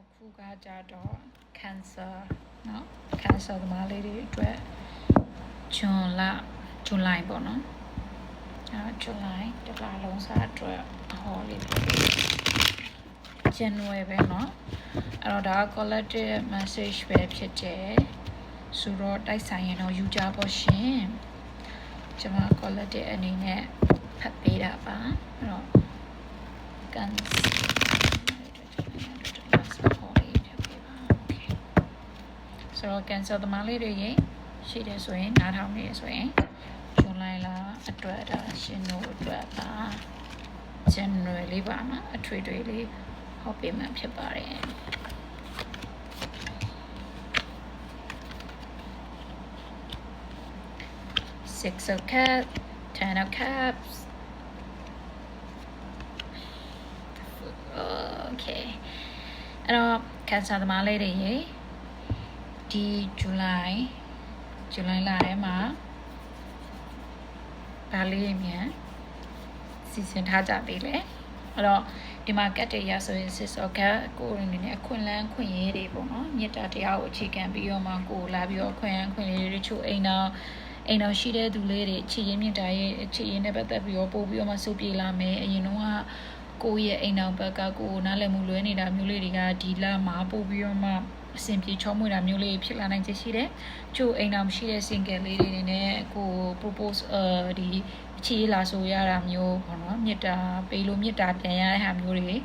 နောက်ခုကကြတော့ cancer เนาะ cancer သမားလေးတွေအတွက်ဇွန်လဇူလိုင်ပေါ့နော်အဲဇူလိုင်တစ်လလုံးစာအတွက်ဟောလေးဖြစ်တယ် January ပဲเนาะအဲ့တော့ဒါက collective message ပဲဖြစ်တယ်ဆိုတော့တိုက်ဆိုင်ရင်တော့ယူကြပါရှင်ကျွန်မ collective အနေနဲ့ဖတ်ပေးတာပါအဲ့တော့ cancer ဆိုတော့ cancel သမားလေးတွေရေရှိတယ်ဆိုရင်နားထောင်နေရဆိုရင်ဇွန်လလာအတွက်ဒါရှင်တို့အတွက်ပါ January လေးပါမှာအထွေထွေလေးဟောပေးမှဖြစ်ပါတယ် Six of Cups, Ten of Cups. Okay. အဲ့တော့ cancer သမားလေးတွေရေ ဒီဇူလိုင်ဇူလိုင်လထဲမှာဒါလေးမြန်စီစဉ်ထားကြသေးလေအဲ့တော့ဒီမှာကတ်တရဆိုရင် sis of cat ကိုယ်အနေနဲ့အခွင့်အလန်းခွင့်ရေးတွေပေါ့နော်မေတ္တာတရားကိုအခြေခံပြီးတော့မှကိုယ်လာပြီးတော့အခွင့်အလန်းခွင့်ရေးတွေချို့အိမ်တော်အိမ်တော်ရှိတဲ့သူလေးတွေချစ်ရင်းမြတ်တာရဲ့ချစ်ရင်းနဲ့ပတ်သက်ပြီးတော့ပို့ပြီးတော့မှစုပြေလာမယ်အရင်တော့ကကိုယ့်ရဲ့အိမ်တော်ဘက်ကကိုယ်နားလည်မှုလွဲနေတာမျိုးလေးတွေကဒီလမှာပို့ပြီးတော့မှ အဆင်ပြေချောမွေ့တာမျိုးလေးဖြစ်လာနိုင်ချေရှိတယ်။ချို့အိမ်တော်မရှိတဲ့ single လေးတွေနဲ့ကို propose အဲဒီချီလာဆိုရတာမျိုးပေါ့နော်မေတ္တာပေးလို့မေတ္တာပြန်ရတဲ့ဟာမျိုးတွေ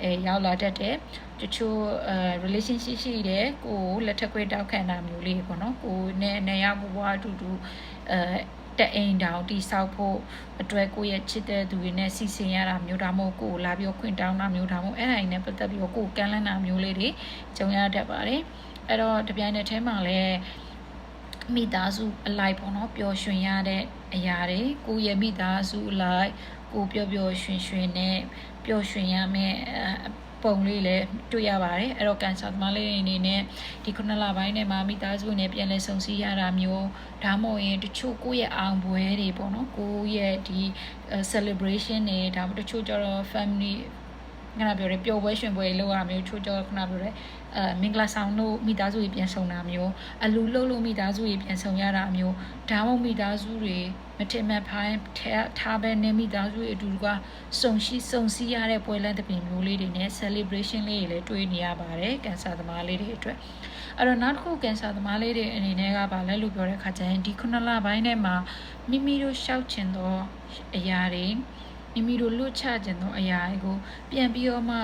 အဲရောက်လာတတ်တယ်တချို့အဲ relationship ရှိတယ်ကိုလက်ထက်ခွေးတောက်ခံတာမျိုးလေးပေါ့နော်ကိုနဲ့နေရဘဝအတူတူအဲ တအိမ်တောင်တိဆောက်ဖို့အတွက်ကိုရဲ့ချစ်တဲ့သူတွေနဲ့စီစဉ်ရတာမျိုးဒါမှမဟုတ်ကိုလာပြီးခွင့်တောင်းတာမျိုးဒါမှမဟုတ်အဲ့ဒါနဲ့ပတ်သက်ပြီးတော့ကိုကမ်းလှမ်းတာမျိုးလေးတွေကြုံရတတ်ပါတယ်အဲ့တော့တပြိုင်နက်တည်းမှာလည်းမိသားစုအလိုက်ပေါ့နော်ပျော်ရွှင်ရတဲ့အရာတွေကိုရဲ့မိသားစုအလိုက်ကိုပျော်ပျော်ရွှင်ရွှင်နဲ့ပျော်ရွှင်ရမယ့် ပုံလေးလည်းတွေ့ရပါတယ်အဲ့တော့ကန်ဆာသမားလေးအနေနဲ့ဒီခုနှစ်လပိုင်းနဲ့မှာမိသားစုနဲ့ပြန်လည်ဆုံစည်းရတာမျိုးဒါမှမဟုတ်ရင်တချို့ကိုယ့်ရဲ့အောင်ပွဲတွေပေါ့နော်ကိုယ့်ရဲ့ဒီ celebration တွေဒါမှမဟုတ်တချို့ကျတော့ family ခဏပြောရဲပျော်ပွဲရှင်ပွဲလောက်ရမျိုးချိုးကြောခဏပြောရဲအဲမင်္ဂလာဆောင်တို့မိသားစုကြီးပြန်ဆုံတာမျိုးအလူလှုပ်လို့မိသားစုကြီးပြန်ဆုံရတာမျိုးဒါမှမဟုတ်မိသားစုတွေမထင်မှတ်ဖိုင်းထားပဲနေမိသားစုတွေအတူတူကစုံရှိစုံစည်းရတဲ့ပွဲလမ်းတစ်ပင်မျိုးလေးတွေနဲ့ celebration လေးတွေလည်းတွေ့နေရပါတယ်ကန်ဆာသမားလေးတွေအတွက်အဲ့တော့နောက်တစ်ခုကန်ဆာသမားလေးတွေအနေနဲ့ကဗာလဲလို့ပြောတဲ့ခါကျရင်ဒီခုနှစ်လပိုင်းထဲမှာမိမိတို့ရှောက်ချင်သောအရာတွေ မိမိတို့လွတ်ချခြင်းသောအရာတွေကိုပြန်ပြီးတော့မှ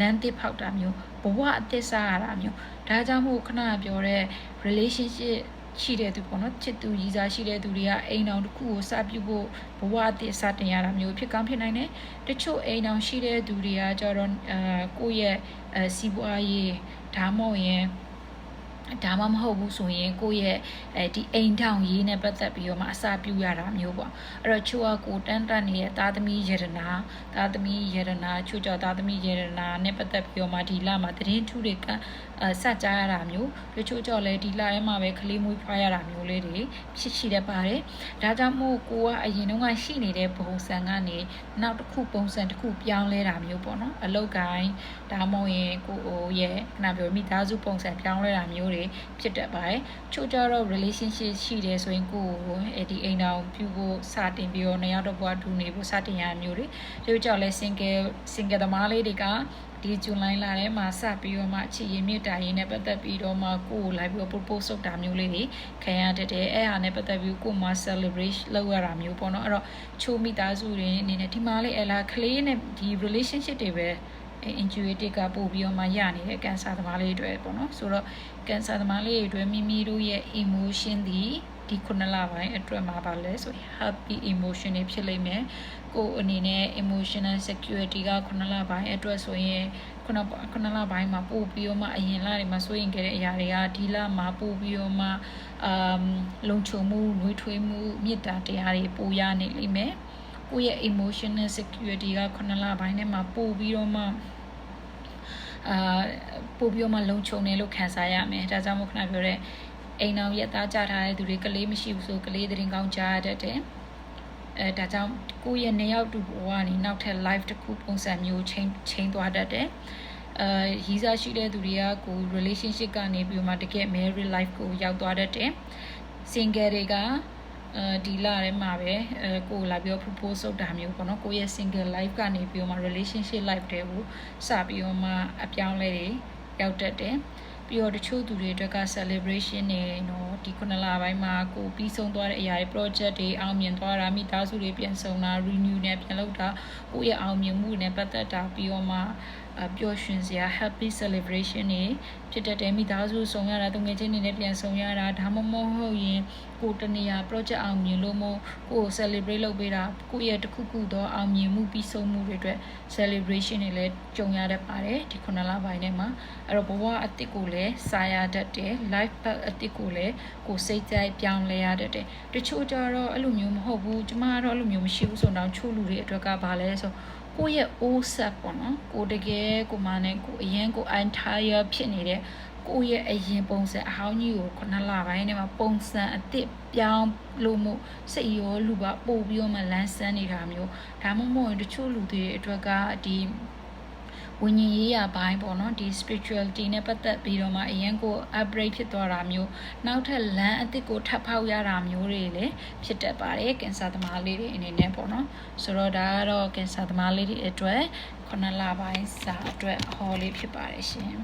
လမ်းတစ်ဖောက်တာမျိုးဘဝအသစ်စားရတာမျိုးဒါကြောင့်မို့ခဏပြောတဲ့ relationship ရှိတဲ့သူပေါ့နော်ချစ်သူရည်စားရှိတဲ့သူတွေကအိမ်အောင်တစ်ခုကိုစပြုဖို့ဘဝအသစ်စတင်ရတာမျိုးဖြစ်ကောင်းဖြစ်နိုင်တယ်တချို့အိမ်အောင်ရှိတဲ့သူတွေကကြတော့အာကိုယ့်ရဲ့အဲစီးပွားရေးဒါမှမဟုတ်ရင် ဒါမှမဟုတ်ဘူးဆိုရင်ကိုယ့်ရဲ့အဲဒီအိမ်ထောင်ရေးနဲ့ပတ်သက်ပြီးတော့မှအစာပြုရတာမျိုးပေါ့အဲ့တော့ချို့ကကိုတန်းတန်းနေတဲ့သားသမီးယရနာသားသမီးယရနာချို့ကြောင့်သားသမီးယရနာနဲ့ပတ်သက်ပြီးတော့မှဒီလမှာတရင်ထူးတွေကအဲစကြရတာမျိုးတချို့ကြောင့်လည်းဒီလထဲမှာပဲကလေးမွေးဖွားရတာမျိုးလေးတွေဖြစ်ရှိတတ်ပါတယ်ဒါကြောင့်မို့ကိုကအရင်တုန်းကရှိနေတဲ့ပုံစံကနေနောက်တစ်ခုပုံစံတစ်ခုပြောင်းလဲတာမျိုးပေါ့နော်အလုတ်ကိုင်းဒါမှမဟုတ်ရင်ကိုရဲ့ခဏပြောမိသားစုပုံစံပြောင်းလဲတာမျိုးတွေဖြစ်တတ်ပါတယ်ချို့ကြတော့ relationship ရှိတယ်ဆိုရင်ကိုကိုအဲဒီအိမ်တော်ပြုဖို့စတင်ပြီးတော့နှစ်ယောက်တော့ဘွားဒူနေဖို့စတင်ရမျိုးတွေချို့ကြောင့်လဲ single single သမားလေးတွေကဒီဇူလိုင်လထဲမှာစပြီးတော့မှအချစ်ရင်မြင့်တာရင်နဲ့ပတ်သက်ပြီးတော့မှကိုကိုလိုက်ပြီးတော့ propose လုပ်တာမျိုးလေးတွေခံရတတ်တယ်အဲ့ဟာနဲ့ပတ်သက်ပြီးကိုမှ celebrate လုပ်ရတာမျိုးပေါ့နော်အဲ့တော့ချိုးမိသားစုတွေအနေနဲ့ဒီမှာလေးအလားကလေးနဲ့ဒီ relationship တွေပဲ intuitive ကပို့ပြီးတော့မှရနေတဲ့ကန်ဆာသမားလေးတွေပေါ့နော်ဆိုတော့ကန်ဆာသမားလေးတွေမိမိတို့ရဲ့ emotion ဒီဒီခုနလပိုင်းအတွက်မှာပါလဲဆိုရင် happy emotion တွေဖြစ်လိမ့်မယ်ကိုယ်အနေနဲ့ emotional security ကခုနလပိုင်းအတွက်ဆိုရင်ခုနခုနလပိုင်းမှာပို့ပြီးတော့မှအရင်လတွေမှာစိုးရင်ခဲ့တဲ့အရာတွေကဒီလမှာပို့ပြီးတော့မှအမ်လုံခြုံမှုနှွေးထွေးမှုမေတ္တာတရားတွေပို့ရနေလိမ့်မယ် ကိုယ့်ရဲ့ emotional security ကခုနလပိုင်းထဲမှာပို့ပြီးတော့မှအာပို့ပြီးတော့မှလုံခြုံတယ်လို့ခံစားရမယ်ဒါကြောင့်မို့ခဏပြောတဲ့အိမ်အောင်ရက်သားကြထားတဲ့သူတွေကလေးမရှိဘူးဆိုကလေးတရင်ကောင်းကြားရတတ်တယ်အဲဒါကြောင့်ကိုယ့်ရဲ့နေရောက်တူဘဝကနေနောက်ထပ် live တစ်ခုပုံစံမျိုးချိန်ချိန်သွားတတ်တယ်အဲရီးစားရှိတဲ့သူတွေကကို relationship ကနေပြီးတော့မှတကယ် married life ကိုရောက်သွားတတ်တယ် single တွေက အဲဒီလထဲမှာပဲအဲကိုလာပြီးတော့ propose လုပ်တာမျိုးပေါ့နော်ကိုရဲ့ single life ကနေပြီးတော့မှ relationship life တွေကိုစပြီးတော့မှအပြောင်းလဲတွေရောက်တတ်တယ်ပြီးတော့တချို့သူတွေအတွက်က celebration တွေနော်ဒီခုနလပိုင်းမှာကိုပြီးဆုံးသွားတဲ့အရာတွေ project တွေအောင်မြင်သွားတာမိသားစုတွေပြန်ဆုံတာ renew နဲ့ပြန်လုပ်တာကိုရဲ့အောင်မြင်မှုနဲ့ပတ်သက်တာပြီးတော့မှအပျော်ရွှင်စရာ happy celebration တွေဖြစ်တတ်တယ်မိသားစုဆုံရတာတငယ်ချင်းတွေနဲ့ပြန်ဆုံရတာဒါမှမဟုတ်ရင်ကိုတနေရာ project အောင်မြင်လို့မို့ကိုကို celebrate လုပ်ပေးတာကိုရဲ့တစ်ခုခုသောအောင်မြင်မှုပြီးဆုံးမှုတွေအတွက် celebration တွေလည်းကြုံရတတ်ပါတယ်ဒီခုနလပိုင်းထဲမှာအဲ့တော့ဘဝအတစ်ကိုလည်းစားရတတ်တယ် life path အတစ်ကိုလည်းကိုစိတ်ကြိုက်ပြောင်းလဲရတတ်တယ်တချို့ကြတော့အဲ့လိုမျိုးမဟုတ်ဘူးကျမကတော့အဲ့လိုမျိုးမရှိဘူးဆိုတော့ချို့လူတွေအတွက်ကဘာလဲဆိုကိုယ့်ရဲ့ old self ပေါ့နော်ကိုတကယ်ကိုမနဲ့ကိုအရင်ကို entire ဖြစ်နေတဲ့ကိုယ့်ရဲ့အရင်ပုံစံအဟောင်းကြီးကိုခုနလပိုင်းထဲမှာပုံစံအစ်စ်ပြောင်းလို့မို့စိတ်ရောလူပါပို့ပြီးတော့မှလန်းဆန်းနေတာမျိုးဒါမှမဟုတ်ရင်တချို့လူတွေအတွက်ကဒီ ဝိညာဉ်ရေးရာဘိုင်းပေါ့နော်ဒီ spirituality နဲ့ပတ်သက်ပြီးတော့မှအရင်ကို upgrade ဖြစ်သွားတာမျိုးနောက်ထပ်လမ်းအသစ်ကိုထပ်ဖောက်ရတာမျိုးတွေလည်းဖြစ်တတ်ပါတယ်ကင်ဆာသမားလေးတွေအနေနဲ့ပေါ့နော်ဆိုတော့ဒါကတော့ကင်ဆာသမားလေးတွေအတွက်ခုနလပိုင်းစာအတွက်အဟောလေးဖြစ်ပါတယ်ရှင်